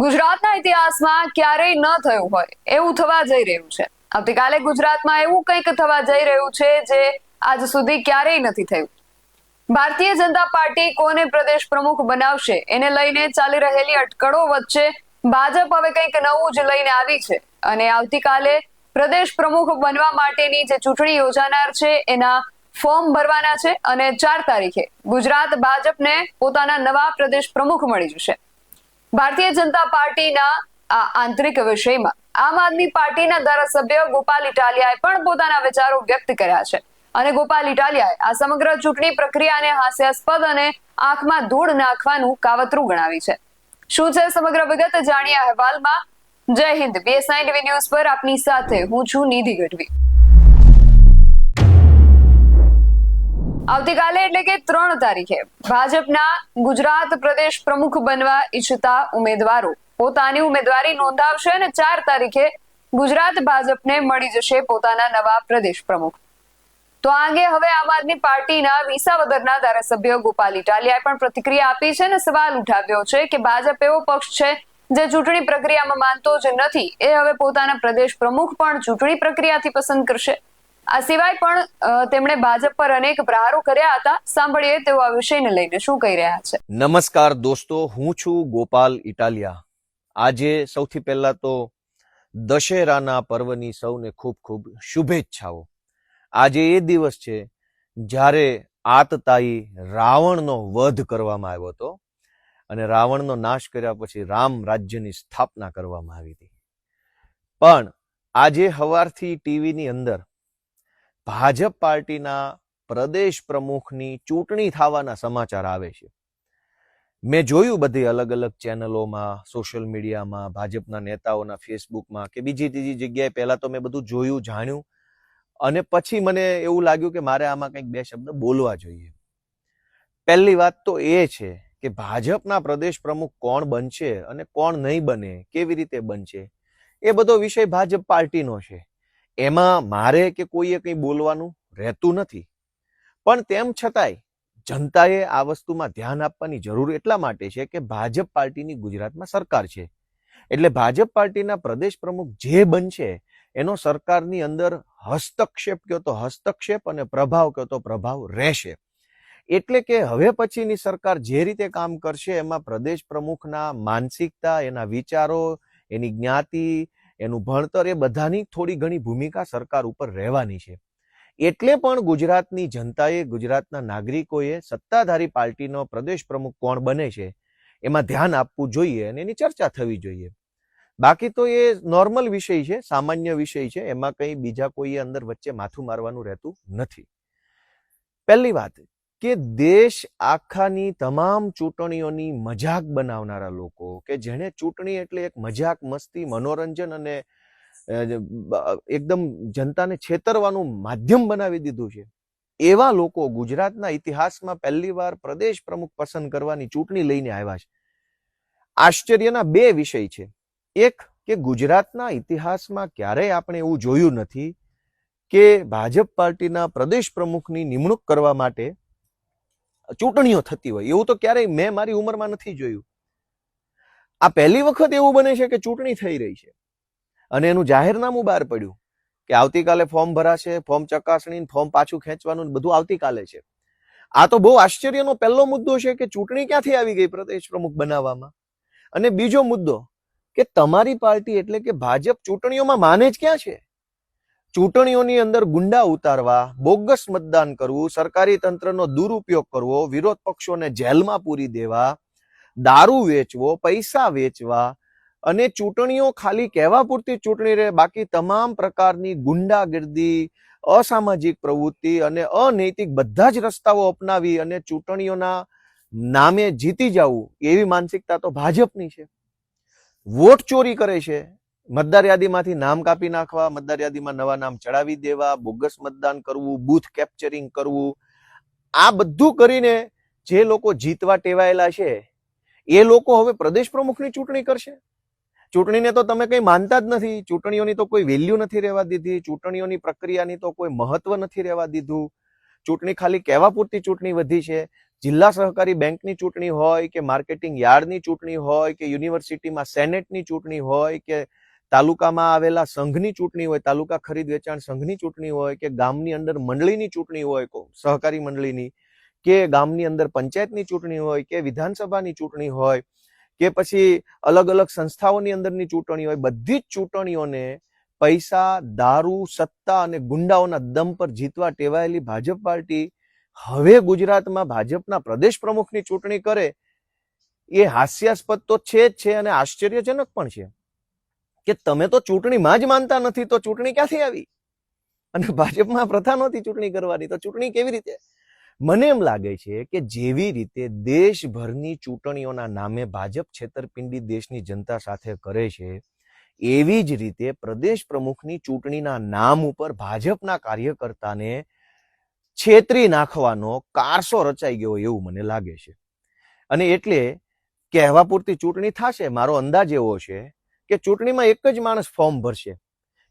ગુજરાતના ઇતિહાસમાં ક્યારેય ન થયું હોય, એવું થવા જઈ રહ્યું છે. આવતીકાલે ગુજરાતમાં એવું કંઈક થવા જઈ રહ્યું છે જે આજ સુધી ક્યારેય નથી થયું. ભારતીય જનતા પાર્ટી કોને પ્રદેશ પ્રમુખ બનાવશે, એને લઈને ચાલી રહેલી અટકળો વચ્ચે ભાજપ હવે કંઈક નવું જ લઈને આવી છે. અને આવતીકાલે પ્રદેશ પ્રમુખ બનવા માટેની જે ચૂંટણી યોજાનાર છે, એના ફોર્મ ભરવાના છે અને ચાર તારીખે ગુજરાત ભાજપને પોતાના નવા પ્રદેશ પ્રમુખ મળી જશે. ભારતીય જનતા પાર્ટીના આંતરિક વિષયમાં આમ આદમી પાર્ટીના ધારાસભ્ય ગોપાલ ઇટાલિયાએ પણ પોતાના વિચારો વ્યક્ત કર્યા છે. અને ગોપાલ ઇટાલિયાએ આ સમગ્ર ચૂંટણી પ્રક્રિયાને હાસ્યાસ્પદ અને આંખમાં ધૂળ નાખવાનું કાવતરું ગણાવી છે. શું છે સમગ્ર વિગત? જાણીએ અહેવાલમાં. જય હિન્દ. બીએસઆઈ ટીવી ન્યૂઝ પર આપની સાથે હું છું નિધિ ગઢવી. આવતીકાલે એટલે કે ત્રણ તારીખે ભાજપના ગુજરાત પ્રદેશ પ્રમુખ બનવા ઈચ્છતા ઉમેદવારો. પોતાની ઉમેદવારી નોંધાવશે અને ચાર તારીખે ગુજરાત ભાજપને મળી જશે પોતાના નવા પ્રદેશ પ્રમુખ. તો આ અંગે હવે આમ આદમી પાર્ટીના વિસાવદરના ધારાસભ્ય ગોપાલ ઇટાલિયાએ પણ પ્રતિક્રિયા આપી છે અને સવાલ ઉઠાવ્યો છે કે ભાજપ એવો પક્ષ છે જે ચૂંટણી પ્રક્રિયામાં માનતો જ નથી. એ હવે પોતાના પ્રદેશ પ્રમુખ પણ ચૂંટણી પ્રક્રિયાથી પસંદ કરશે. આ સિવાય પણ તેમણે ભાજપ પર અનેક પ્રહારો કર્યા હતા. સાંભળીએ તેઓ આ વિષયને લઈને શું કહી રહ્યા છે. નમસ્કાર દોસ્તો, હું છું ગોપાલ ઇટાલિયા. આજે સૌથી પહેલા તો દશેરાના પર્વની સૌને ખૂબ ખૂબ શુભેચ્છાઓ. આજે એ દિવસ છે જ્યારે આતતાઈ રાવણનો વધ કરવામાં આવ્યો હતો અને રાવણનો નાશ કર્યા પછી રામ રાજ્યની સ્થાપના કરવામાં આવી હતી. પણ આજે હવારથી ટીવીની અંદર ભાજપ પાર્ટીના પ્રદેશ પ્રમુખની ચૂંટણી થવાના સમાચાર આવે છે. મેં જોયું બધી અલગ અલગ ચેનલોમાં, સોશિયલ મીડિયામાં, ભાજપના નેતાઓના ફેસબુકમાં કે બીજી ત્રીજી જગ્યાએ પહેલાં તો મેં બધું જોયું, જાણ્યું અને પછી મને એવું લાગ્યું કે મારે આમાં કંઈક બે શબ્દ બોલવા જોઈએ. પહેલી વાત તો એ છે કે ભાજપના પ્રદેશ પ્રમુખ કોણ બનશે અને કોણ નહીં બને, કેવી રીતે બનશે, એ બધો વિષય ભાજપ પાર્ટીનો છે. એમાં મારે કે કોઈએ કંઈ બોલવાનું રહેતું નથી. પણ તેમ છતાંય જનતાએ આ વસ્તુમાં ધ્યાન આપવાની જરૂર એટલા માટે છે કે ભાજપ પાર્ટીની ગુજરાતમાં સરકાર છે. એટલે ભાજપ પાર્ટીના પ્રદેશ પ્રમુખ જે બનશે, એનો સરકારની અંદર હસ્તક્ષેપ કયો તો હસ્તક્ષેપ અને પ્રભાવ કયો તો પ્રભાવ રહેશે. એટલે કે હવે પછીની સરકાર જે રીતે કામ કરશે, એમાં પ્રદેશ પ્રમુખના માનસિકતા, એના વિચારો, એની જ્ઞાતિ એનું ભણતર એ બધાની થોડી ઘણી ભૂમિકા સરકાર ઉપર રહેવાની છે. એટલે પણ ગુજરાતની જનતાએ ગુજરાતના નાગરિકોએ સત્તાધારી પાર્ટીનો પ્રદેશ પ્રમુખ કોણ બને છે, એમાં ધ્યાન આપવું જોઈએ અને એની ચર્ચા થવી જોઈએ. બાકી તો એ નોર્મલ વિષય છે, સામાન્ય વિષય છે, એમાં કંઈ બીજા કોઈએ અંદર વચ્ચે માથું મારવાનું રહેતું નથી. પહેલી વાત કે દેશ આખાની તમામ ચૂંટણીઓની મજાક બનાવનારા લોકો, કે જેણે ચૂંટણી એટલે એક મજાક, મસ્તી, મનોરંજન અને એકદમ જનતાને છેતરવાનું માધ્યમ બનાવી દીધું છે. એવા લોકો ગુજરાતના ઇતિહાસમાં પહેલીવાર પ્રદેશ પ્રમુખ પસંદ કરવાની ચૂંટણી લઈને આવ્યા છે. આશ્ચર્યના બે વિષય છે. એક, કે ગુજરાતના ઇતિહાસમાં ક્યારેય આપણે એવું જોયું નથી કે ભાજપ પાર્ટીના પ્રદેશ પ્રમુખની નિમણૂક કરવા માટે ચૂંટણીઓ થતી હોય. એવું તો ક્યારેય મેં મારી ઉંમરમાં નથી જોયું. આ પહેલી વખત એવું બને છે કે ચૂંટણી થઈ રહી છે. અને એનું જાહેરનામું બહાર પડ્યું કે આવતીકાલે ફોર્મ ભરાશે, ફોર્મ ચકાસણી ફોર્મ પાછું ખેંચવાનું બધું આવતીકાલે છે. આ તો બહુ આશ્ચર્યનો પહેલો મુદ્દો છે કે ચૂંટણી ક્યાંથી આવી ગઈ પ્રદેશ પ્રમુખ બનાવવામાં? અને બીજો મુદ્દો કે તમારી પાર્ટી એટલે કે ભાજપ ચૂંટણીઓમાં માને જ ક્યાં છે? ચૂંટણીઓની અંદર ગુંડા ઉતારવા, બોગસ મતદાન કરવું, સરકારી તંત્રનો દુરુપયોગ કરવો, વિરોધ પક્ષોને જેલમાં પૂરી દેવા, દારૂ વેચવો, પૈસા વેચવા અને ચૂંટણીઓ ખાલી કહેવા પૂરતી ચૂંટણી રહે, બાકી તમામ પ્રકારની ગુંડાગીર્દી, અસામાજિક પ્રવૃત્તિ અને અનૈતિક બધા જ રસ્તાઓ અપનાવી અને ચૂંટણીઓના નામે જીતી જવું, એવી માનસિકતા તો ભાજપની છે. વોટ ચોરી કરે છે મતદાર યાદીમાંથી નામ કાપી નાખવા, મતદાર યાદીમાં નવા નામ ચડાવી દેવા, બોગસ મતદાન કરવું, બૂથ કેપ્ચરિંગ કરવું, આ બધું કરીને જે લોકો જીતવા ટેવાયેલા છે, એ લોકો હવે પ્રદેશ પ્રમુખની ચૂંટણી કરશે. ચૂંટણીને તો તમે કંઈ માનતા જ નથી. ચૂંટણીઓની તો કોઈ વેલ્યુ નથી રહેવા દીધી. ચૂંટણીઓની પ્રક્રિયાની તો કોઈ મહત્વ નથી રહેવા દીધું. ચૂંટણી ખાલી કહેવા પૂરતી ચૂંટણી વધી છે. જિલ્લા સહકારી બેંકની ચૂંટણી હોય કે માર્કેટિંગ યાર્ડની ચૂંટણી હોય કે યુનિવર્સિટીમાં સેનેટની ચૂંટણી હોય કે તાલુકામાં આવેલા સંઘની ચૂંટણી હોય, તાલુકા ખરીદ વેચાણ સંઘની ચૂંટણી હોય કે ગામની અંદર મંડળીની ચૂંટણી હોય સહકારી મંડળીની કે ગામની અંદર પંચાયતની ચૂંટણી હોય કે વિધાનસભાની ચૂંટણી હોય કે પછી અલગ અલગ સંસ્થાઓની અંદરની ચૂંટણી હોય, બધી જ ચૂંટણીઓને પૈસા, દારૂ, સત્તા અને ગુંડાઓના દમ પર જીતવા ટેવાયેલી ભાજપ પાર્ટી હવે ગુજરાતમાં ભાજપના પ્રદેશ પ્રમુખની ચૂંટણી કરે, એ હાસ્યાસ્પદ તો છે જ છે અને આશ્ચર્યજનક પણ છે. કે તમે તો ચૂંટણીમાં જ માનતા નથી, તો ચૂંટણી ક્યાંથી આવી? અને ભાજપમાં પ્રથા નહોતી ચૂંટણી કરવાની, તો ચૂંટણી કેવી રીતે? મને એમ લાગે છે કે જેવી રીતે દેશભરની ચૂંટણીઓના નામે ભાજપ છેતરપિંડી દેશની જનતા સાથે કરે છે, એવી જ રીતે પ્રદેશ પ્રમુખની ચૂંટણીના નામ ઉપર ભાજપના કાર્યકર્તાને છેતરી નાખવાનો કારસો રચાઈ ગયો એવું મને લાગે છે. અને એટલે કહેવા પૂરતી ચૂંટણી થશે, મારો અંદાજ એવો છે કે ચૂંટણીમાં એક જ માણસ ફોર્મ ભરશે.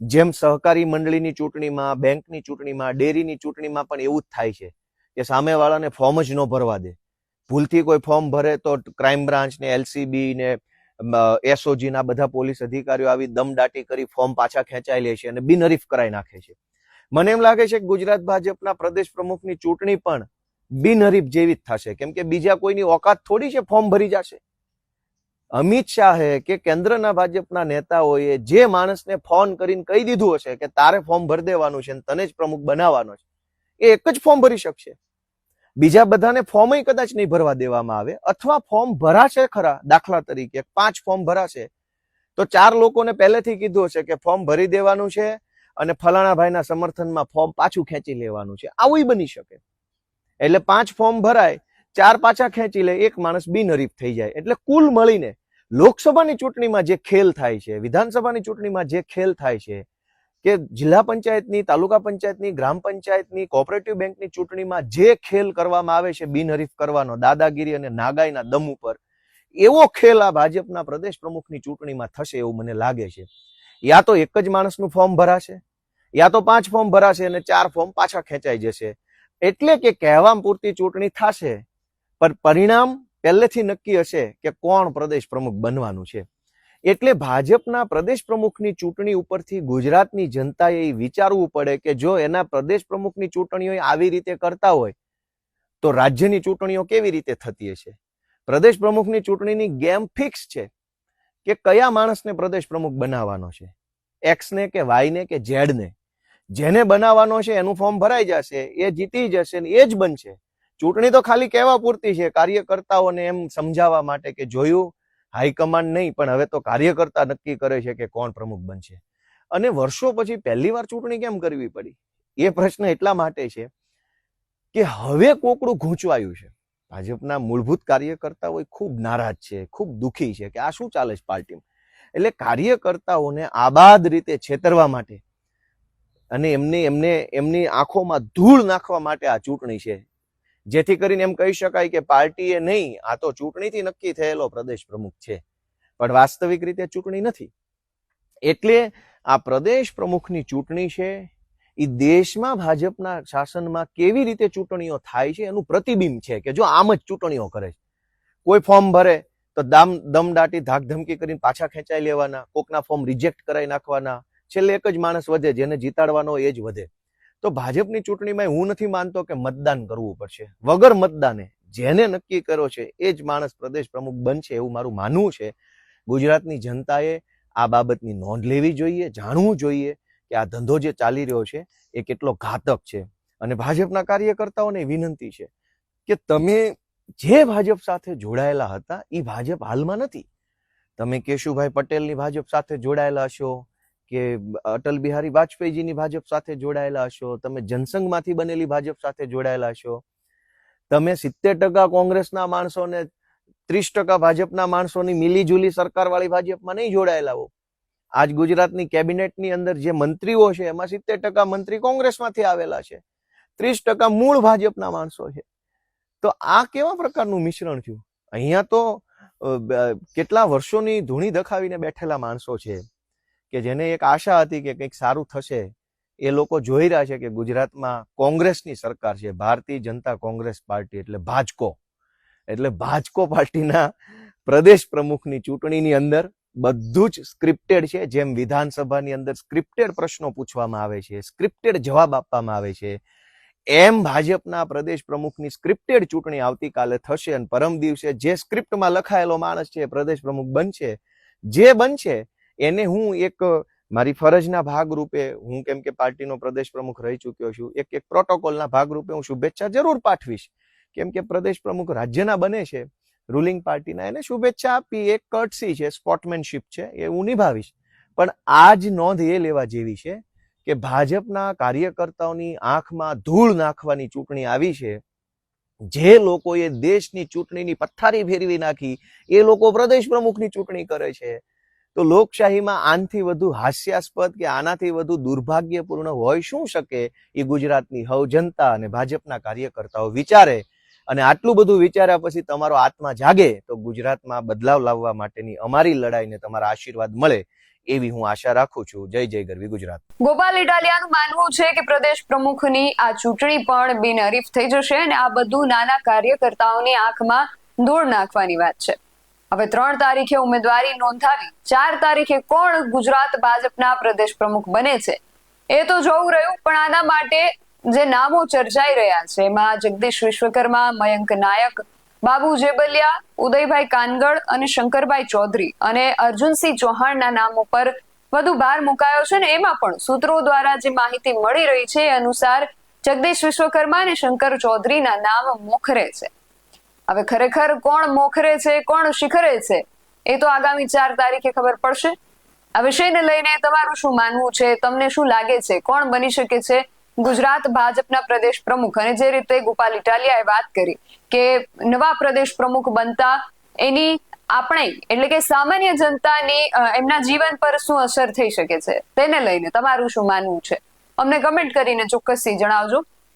જેમ સહકારી મંડળીની ચૂંટણીમાં, બેંકની ચૂંટણીમાં, ડેરીની ચૂંટણીમાં પણ એવું જ થાય છે કે સામેવાળાને ફોર્મ જ ન ભરવા દે. ભૂલથી કોઈ ફોર્મ ભરે તો ક્રાઇમ બ્રાન્ચ ને એલસીબી ને એસઓજી બધા પોલીસ અધિકારીઓ આવી દમદાટી કરી ફોર્મ પાછા ખેંચાઈ લે છે અને બિનહરીફ કરાઈ નાખે છે. મને એમ લાગે છે કે ગુજરાત ભાજપના પ્રદેશ પ્રમુખની ચૂંટણી પણ બિનહરીફ જેવી જ થશે. કેમ કે બીજા કોઈની ઓકાત થોડી છે ફોર્મ ભરી જશે? અમિત શાહે કે કેન્દ્રના ભાજપના નેતાઓએ જે માણસને ફોન કરીને કહી દીધું હશે કે તારે ફોર્મ ભરી દેવાનું છે તને જ પ્રમુખ બનાવવાનો છે, એ એક જ ફોર્મ ભરી શકશે. બીજા બધાને ફોર્મ કદાચ નહીં ભરવા દેવામાં આવે, અથવા ફોર્મ ભરાશે ખરા દાખલા તરીકે પાંચ ફોર્મ ભરાશે, તો ચાર લોકોને પહેલેથી કીધું હશે કે ફોર્મ ભરી દેવાનું છે અને ફલાણા ભાઈના સમર્થનમાં ફોર્મ પાછું ખેંચી લેવાનું છે આવું બની શકે. એટલે પાંચ ફોર્મ ભરાય, ચાર પાછા ખેંચી લે, એક માણસ બિનહરીફ થઈ જાય. એટલે કુલ મળીને લોકસભાની ચૂંટણીમાં જે ખેલ થાય છે, વિધાનસભાની ચૂંટણીમાં જે ખેલ થાય છે, કે જિલ્લા પંચાયતની, તાલુકા પંચાયતની, ગ્રામ પંચાયતની, કોઓપરેટિવ બેંકની ચૂંટણીમાં જે ખેલ કરવામાં આવે છે, બિનહરીફ કરવાનો, દાદાગીરી અને નાગાઈના દમ ઉપર, એવો ખેલ આ ભાજપના પ્રદેશ પ્રમુખની ચૂંટણીમાં થશે એવું મને લાગે છે. યા તો એક જ માણસનું ફોર્મ ભરાશે, યા તો પાંચ ફોર્મ ભરાશે અને ચાર ફોર્મ પાછા ખેંચાઈ જશે. એટલે કે કહેવામ પૂરતી ચૂંટણી થશે, પણ પરિણામ પહેલેથી નક્કી હશે કે કોણ પ્રદેશ પ્રમુખ બનવાનું છે. એટલે ભાજપના પ્રદેશ પ્રમુખની ચૂંટણી ઉપરથી ગુજરાતની જનતાએ એ વિચારવું પડે કે જો એના પ્રદેશ પ્રમુખની ચૂંટણીઓ આવી રીતે કરતા હોય, તો રાજ્યની ચૂંટણીઓ કેવી રીતે થતી હશે? પ્રદેશ પ્રમુખની ચૂંટણીની ગેમ ફિક્સ છે કે કયા માણસને પ્રદેશ પ્રમુખ બનાવવાનો છે? એક્સને કે વાયને કે ઝેડને? જેને બનાવવાનો છે એનું ફોર્મ ભરાઈ જશે, એ જીતી જશે ને એ જ બનશે. ચૂંટણી તો ખાલી કહેવા પૂરતી છે, કાર્યકર્તાઓને એમ સમજાવવા માટે કે જોયું હાઈકમાન્ડ નહીં, પણ હવે તો કાર્યકર્તા નક્કી કરે છે કે કોણ પ્રમુખ બનશે. અને વર્ષો પછી પહેલી વાર ચૂંટણી કેમ કરવી પડી? એ પ્રશ્ન એટલા માટે છે કે હવે કોકડું ઘૂંચવાયું છે. ભાજપના મૂળભૂત કાર્યકર્તાઓ ખૂબ નારાજ છે, ખૂબ દુઃખી છે કે આ શું ચાલે છે પાર્ટીમાં? એટલે કાર્યકર્તાઓને આબાદ રીતે છેતરવા માટે અને એમને એમને, એમની આંખોમાં ધૂળ નાખવા માટે આ ચૂંટણી છે. જેથી કરીને એમ કહી શકાય કે પાર્ટીએ નહીં, આ તો ચૂંટણીથી નક્કી થયેલો પ્રદેશ પ્રમુખ છે. પણ વાસ્તવિક રીતે ચૂંટણી નથી. એટલે આ પ્રદેશ પ્રમુખની ચૂંટણી છે એ દેશમાં ભાજપના શાસનમાં કેવી રીતે ચૂંટણીઓ થાય છે, એનું પ્રતિબિંબ છે કે જો આમ જ ચૂંટણીઓ કરે છે. કોઈ ફોર્મ ભરે તો દામ દમદાટી ધાકધમકી કરીને પાછા ખેંચાઈ લેવાના, કોકના ફોર્મ રિજેક્ટ કરાવી નાખવાના. છેલ્લે એક જ માણસ વધે, જેને જીતાડવાનો એ જ વધે. તો ભાજપની ચૂંટણીમાં હું નથી માનતો કે મતદાન કરવું પડશે. વગર મતદાને જેને નક્કી કર્યો છે એ જ માણસ પ્રદેશ પ્રમુખ બનશે એવું મારું માનવું છે. ગુજરાતની જનતાએ આ બાબતની નોંધ લેવી જોઈએ, જાણવું જોઈએ કે આ ધંધો જે ચાલી રહ્યો છે એ કેટલો ઘાતક છે. અને ભાજપના કાર્યકર્તાઓને વિનંતી છે કે તમે જે ભાજપ સાથે જોડાયેલા હતા એ ભાજપ હાલમાં નથી. તમે કેશુભાઈ પટેલની ભાજપ સાથે જોડાયેલા હશો કે અટલ બિહારી વાજપેયીજીની ભાજપ સાથે જોડાયેલા હશો, તમે જનસંઘમાંથી બનેલી ભાજપ સાથે જોડાયેલા હશો, તમે સિત્તેર ટકા કોંગ્રેસના માણસોને ત્રીસ ટકા ભાજપના માણસોની મિલીજુલી સરકારવાળી ભાજપમાં નહીં જોડાયેલા હો. આજ ગુજરાતની કેબિનેટની અંદર જે મંત્રીઓ છે, એમાં સિત્તેર ટકા મંત્રી કોંગ્રેસમાંથી આવેલા છે, ત્રીસ ટકા મૂળ ભાજપના માણસો છે. તો આ કેવા પ્રકારનું મિશ્રણ થયું? અહીંયા તો કેટલા વર્ષોની ધૂણી દખાવીને બેઠેલા માણસો છે. કે જેને એક આશા હતી કે કંઈક સારું થશે, એ લોકો જોઈ રહ્યા છે કે ગુજરાતમાં કોંગ્રેસની સરકાર છે. ભારતીય જનતા કોંગ્રેસ પાર્ટી એટલે ભાજકો. એટલે ભાજકો પાર્ટીના પ્રદેશ પ્રમુખની ચૂંટણીની અંદર બધું જ સ્ક્રિપ્ટેડ છે. જેમ વિધાનસભાની અંદર સ્ક્રિપ્ટેડ પ્રશ્નો પૂછવામાં આવે છે સ્ક્રિપ્ટેડ જવાબ આપવામાં આવે છે. એમ ભાજપના પ્રદેશ પ્રમુખની સ્ક્રિપ્ટેડ ચૂંટણી આવતીકાલે થશે અને પરમ દિવસે જે સ્ક્રિપ્ટમાં લખાયેલો માણસ છે પ્રદેશ પ્રમુખ બનશે. જે બનશે એને હું એક મારી ફરજના ભાગરૂપે હું કેમ કે પાર્ટીનો પ્રદેશ પ્રમુખ રહી ચૂક્યો છું, એક એક પ્રોટોકોલના ભાગરૂપે હું શુભેચ્છા જરૂર પાઠવીશ. કેમ કે પ્રદેશ પ્રમુખ રાજ્યના બને છે, રૂલિંગ પાર્ટીના એને શુભેચ્છા આપી એક કટસી છે સ્પોટમેનશીપ છે, એ હું નિભાવીશ. પણ આ જ નોંધ એ લેવા જેવી છે કે ભાજપના કાર્યકર્તાઓની આંખમાં ધૂળ નાખવાની ચૂંટણી આવી છે. જે લોકોએ દેશની ચૂંટણીની પથ્થારી ફેરવી નાખી, એ લોકો પ્રદેશ પ્રમુખની ચૂંટણી કરે છે. તો લોકશાહીમાં આનથી વધુ હાસ્યાસ્પદ કે આનાથી વધુ દુર્ભાગ્યપૂર્ણ હોય શું શકે એ ગુજરાતની હવ જનતા અને ભાજપના કાર્યકર્તાઓ વિચારે. અને આટલું બધું વિચાર્યા પછી તમારો આત્મા જાગે તો ગુજરાતમાં બદલાવ લાવવા માટેની અમારી લડાઈને તમારા આશીર્વાદ મળે એવી હું આશા રાખું છું. જય જય ગરવી ગુજરાત. ગોપાલ ઇટાલિયાનું માનવું છે કે પ્રદેશ પ્રમુખની આ ચૂંટણી પણ બિનહરીફ થઈ જશે અને આ બધું નાના કાર્યકર્તાઓની આંખમાં ધૂળ નાખવાની વાત છે. હવે ત્રણ તારીખે ઉમેદવારી નોંધાવી, ચાર તારીખે કોણ ગુજરાત ભાજપના પ્રદેશ પ્રમુખ બને છે? એ તો જોવું રહ્યું, પણ આના માટે જે નામો ચર્ચાઈ રહ્યા છે, એમાં જગદીશ વિશ્વકર્મા, મયંક નાયક, બાબુ જેબલિયા, ઉદયભાઈ કાનગડ અને શંકરભાઈ ચૌધરી અને અર્જુનસિંહ ચૌહાણના નામો પર વધુ ભાર મુકાયો છે ને એમાં પણ સૂત્રો દ્વારા જે માહિતી મળી રહી છે એ અનુસાર જગદીશ વિશ્વકર્મા અને શંકર ચૌધરીના નામ મોખરે છે. હવે ખરેખર કોણ મોખરે છે, કોણ શિખરે છે, એ તો આગામી ચાર તારીખે ખબર પડશે. આ વિષયને લઈને તમારું શું માનવું છે, તમને શું લાગે છે, કોણ બની શકે છે? ગુજરાત ભાજપના પ્રદેશ પ્રમુખ અને જે રીતે ગોપાલ ઇટાલિયાએ વાત કરી કે નવા પ્રદેશ પ્રમુખ બનતા એની આપણે, એટલે કે સામાન્ય જનતાની એમના જીવન પર શું અસર થઈ શકે છે, તેને લઈને તમારું શું માનવું છે? અમને કમેન્ટ કરીને ચોક્કસથી જણાવજો.